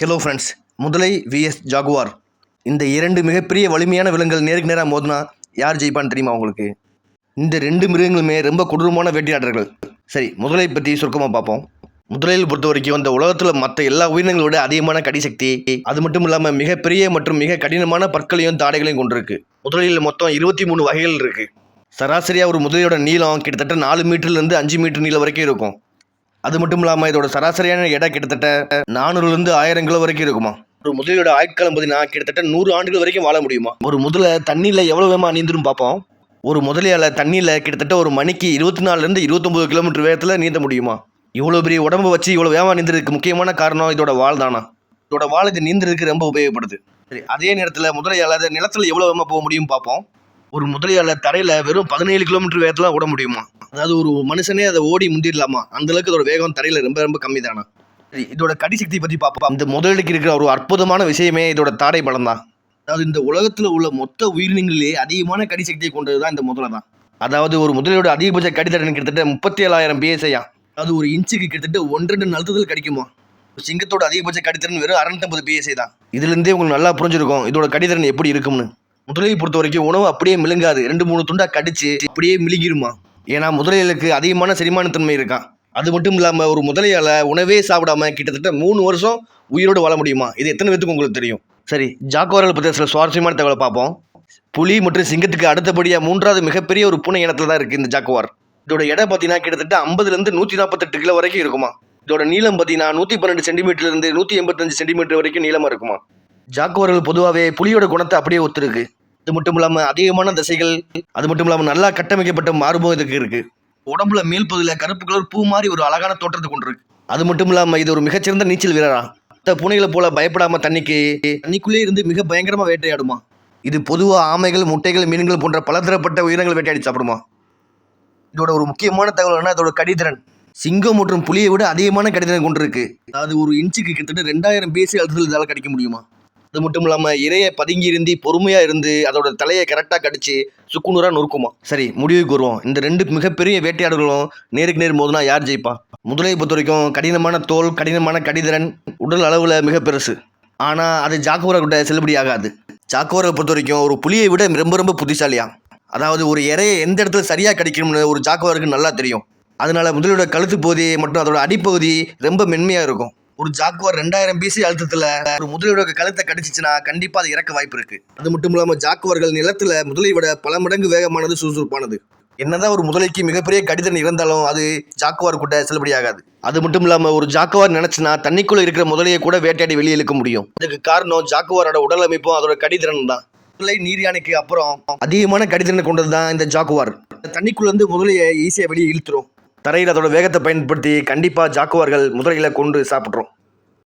Hello friends முதலை V S jaguar இந்த இரண்டு மிகப்பெரிய வலிமையான விலங்குகள் நேருக்கு நேராக மோதினா யார் ஜெயிப்பான்னு தெரியுமா உங்களுக்கு? இந்த ரெண்டு மிருகங்களுமே ரொம்ப கொடூரமான வேட்டையாடர்கள் சரி முதலை பற்றி சுருக்கமாக பார்ப்போம். முதலையில் பொறுத்த வரைக்கும் இந்த உலகத்தில் மற்ற எல்லா உயிரினங்களோட அதிகமான கடிசக்தி அது மட்டும் இல்லாமல் மிகப்பெரிய மற்றும் மிக கடினமான பற்களையும் தாடைகளையும் கொண்டிருக்கு. முதலையில் மொத்தம் இருபத்தி மூணு வகைகள் இருக்குது சராசரியாக ஒரு முதலையோட நீளம் கிட்டத்தட்ட நாலு மீட்டர்லேருந்து அஞ்சு மீட்டர் நீளம் வரைக்கும் இருக்கும். அது மட்டும் இல்லாமல் இதோட சராசரியான எடை கிட்டத்தட்ட நானூறுலேருந்து ஆயிரம் கிலோ வரைக்கும் இருக்குமா? ஒரு முதலியோட ஆயுட்காலம் பார்த்தீங்கன்னா கிட்டத்தட்ட நூறு ஆண்டுகள் வரைக்கும் வாழ முடியுமா? ஒரு முதலை தண்ணியில் எவ்வளோ வேகமாக நீந்துரும் பார்ப்போம் ஒரு முதலையால் தண்ணியில் கிட்டத்தட்ட ஒரு மணிக்கு இருபத்தி நாலுலேருந்து இருபத்தொம்பது கிலோமீட்டர் வேகத்தில் நீந்த முடியுமா? இவ்வளோ பெரிய உடம்பு வச்சு இவ்வளோ வேகமாக நீந்துறதுக்கு முக்கியமான காரணம் இதோட வால் தானா? இதோட வால் இது நீந்துறதுக்கு ரொம்ப உபயோகப்படுது. சரி அதே நேரத்தில் முதலையால் நிலத்தில் எவ்வளோ வேகமாக போக முடியும் பார்ப்போம் ஒரு முதலையால் தரையில் வெறும் பதினேழு கிலோமீட்டர் வேகத்தில் ஓட முடியுமா? அதாவது ஒரு மனுஷனே அதை ஓடி முந்திடலாமா? அந்த அளவுக்கு இதோட வேகம் தரையில் ரொம்ப ரொம்ப கம்மி தானா இதோட கடி சக்தி பற்றி பார்ப்போம் இந்த முதலுக்கு இருக்கிற ஒரு அற்புதமான விஷயமே இதோட தாடை பலம் தான் அதாவது இந்த உலகத்தில் உள்ள மொத்த உயிரினங்களிலே அதிகமான கடி சக்தியை கொண்டது தான் இந்த முதலை தான் அதாவது ஒரு முதலையோட அதிகபட்ச கடித்தடன் கிட்டத்தட்ட முப்பத்தி ஏழாயிரம் பிஎஸ்ஐயா அதாவது ஒரு இன்ச்சுக்கு கிட்டத்தட்ட ஒன்றரை நழுத்துதல் கடிக்குமா? சிங்கத்தோட அதிகபட்ச கடித்திறன் வெறும் அறுநூத்தம்பது பிஎஸ்ஐ தான். இதுலேருந்தே உங்களுக்கு நல்லா புரிஞ்சிருக்கும் இதோட கடித்திறன் எப்படி இருக்கும்னு. முதலையை பொறுத்த வரைக்கும் உணவு அப்படியே மிழுங்காது ரெண்டு மூணு துண்டா கடிச்சு அப்படியே மிழுங்கிருமா? ஏன்னா முதலைகளுக்கு அதிகமான செரிமானத்தன்மை இருக்கான். அது மட்டும் இல்லாமல் ஒரு முதலையால் உணவே சாப்பிடாம கிட்டத்தட்ட மூணு வருஷம் உயிரோடு வாழ முடியுமா? இது எத்தனை பேத்துக்கு உங்களுக்கு தெரியும்? சரி ஜாக்குவாரல் பற்றி சில சுவாரஸ்யமான தகவலை பார்ப்போம். புலி மற்றும் சிங்கத்துக்கு அடுத்தபடியாக மூன்றாவது மிகப்பெரிய ஒரு பூனை இனத்தில் தான் இருக்குது இந்த ஜாக்குவார் இதோட எடை பார்த்தீங்கன்னா கிட்டத்தட்ட ஐம்பதுலேருந்து நூற்றி நாற்பத்தெட்டு கிலோ வரைக்கும் இருக்குமா? இதோட நீளம் பார்த்தீங்கன்னா நூற்றி பன்னெண்டு சென்டிமீட்டர்லேருந்து நூற்றி எண்பத்தஞ்சு சென்டிமீட்டர் வரைக்கும் நீளமாக இருக்குமா? ஜாக்குவார்கள் பொதுவாகவே புலியோட குணத்தை அப்படியே ஒத்துருக்கு. அது மட்டும் இல்லாமல் அதிகமான தசைகள் அது மட்டும் இல்லாமல் நல்லா கட்டமைக்கப்பட்ட மார்பும் இதுக்கு இருக்கு. உடம்புல மேல் பகுதியில் கருப்பு கலர் பூ மாதிரி ஒரு அழகான தோற்றத்தை கொண்டிருக்கு. அது மட்டும் இல்லாமல் இது ஒரு மிகச்சிறந்த நீச்சல் வீரரா. மற்ற பூனைகளை போல பயப்படாம தண்ணிக்கு தண்ணிக்குள்ளே இருந்து மிக பயங்கரமாக வேட்டையாடுமா. இது பொதுவாக ஆமைகள் முட்டைகள் மீன்கள் போன்ற பலதரப்பட்ட உயிரங்கள் வேட்டையாடி சாப்பிடுமா. இதோட ஒரு முக்கியமான தகவல் என்ன இதோட கடிதிறன். சிங்கம் மற்றும் புலியை விட அதிகமான கடிதிறன் கொண்டிருக்கு. அதாவது ஒரு இன்ச்சுக்கு கிட்டத்தட்ட ரெண்டாயிரம் பேசி அழுத்தத்தில் இதால் கடிக்க முடியுமா? அது மட்டும் இல்லாமல் இறையை பதுங்கி இருந்து பொறுமையாக இருந்து அதோட தலையை கரெக்டாக கடிச்சு சுக்குநூறாக நொறுக்குமா. சரி முடிவுக்கு வருவோம் இந்த ரெண்டு மிகப்பெரிய வேட்டையாடுகளும் நேருக்கு நேர் மோதுனா யார் ஜெயிப்பா? முதலையை பொறுத்த வரைக்கும் கடினமான தோல் கடினமான கடிதிறன் உடல் அளவில் மிக பெருசு. ஆனால் அது ஜாக்கோரை கிட்ட செல்லுபடி ஆகாது. ஜாக்கோரை பொறுத்த வரைக்கும் ஒரு புலியை விட ரொம்ப ரொம்ப புத்திசாலியா. அதாவது ஒரு இறையை எந்த இடத்துல சரியாக கிடைக்கணும்னு ஒரு ஜாக்குவருக்கு நல்லா தெரியும். அதனால் முதலோட கழுத்து பகுதி மற்றும் அதோட அடிப்பகுதி ரொம்ப மென்மையாக இருக்கும். ஒரு ஜாக்குவார் ரெண்டாயிரம் பிசி அழுத்தத்தில் ஒரு முதலீடு கழுத்தை கடிச்சிச்சுன்னா கண்டிப்பாக அது இறக்க வாய்ப்பு இருக்கு. அது மட்டும் இல்லாமல் ஜாக்குவார்கள் நிலத்தில் முதலை விட பல மடங்கு வேகமானது சுறுசுறுப்பானது. என்னதான் ஒரு முதலைக்கு மிகப்பெரிய கடிதன் இருந்தாலும் அது ஜாக்குவார் கூட செல்லுபடியாகாது அது மட்டும் இல்லாமல் ஒரு ஜாக்குவார் நினைச்சுனா தண்ணிக்குள்ள இருக்கிற முதலையை கூட வேட்டையாடி வெளியே இழுக்க முடியும். அதுக்கு காரணம் ஜாக்குவாரோட உடல் அமைப்பும் அதோட கடிதிறன் தான். முதலை நீர் யானைக்கு அப்புறம் அதிகமான கடிதிறனை கொண்டது தான் இந்த ஜாக்குவார். தண்ணிக்குள்ள இருந்து முதலையை ஈஸியாக வெளியே இழுத்துரும். தரையில் அதோட வேகத்தை பயன்படுத்தி கண்டிப்பாக ஜாக்குவார்கள் முதலைகளை கொண்டு சாப்பிட்றோம்.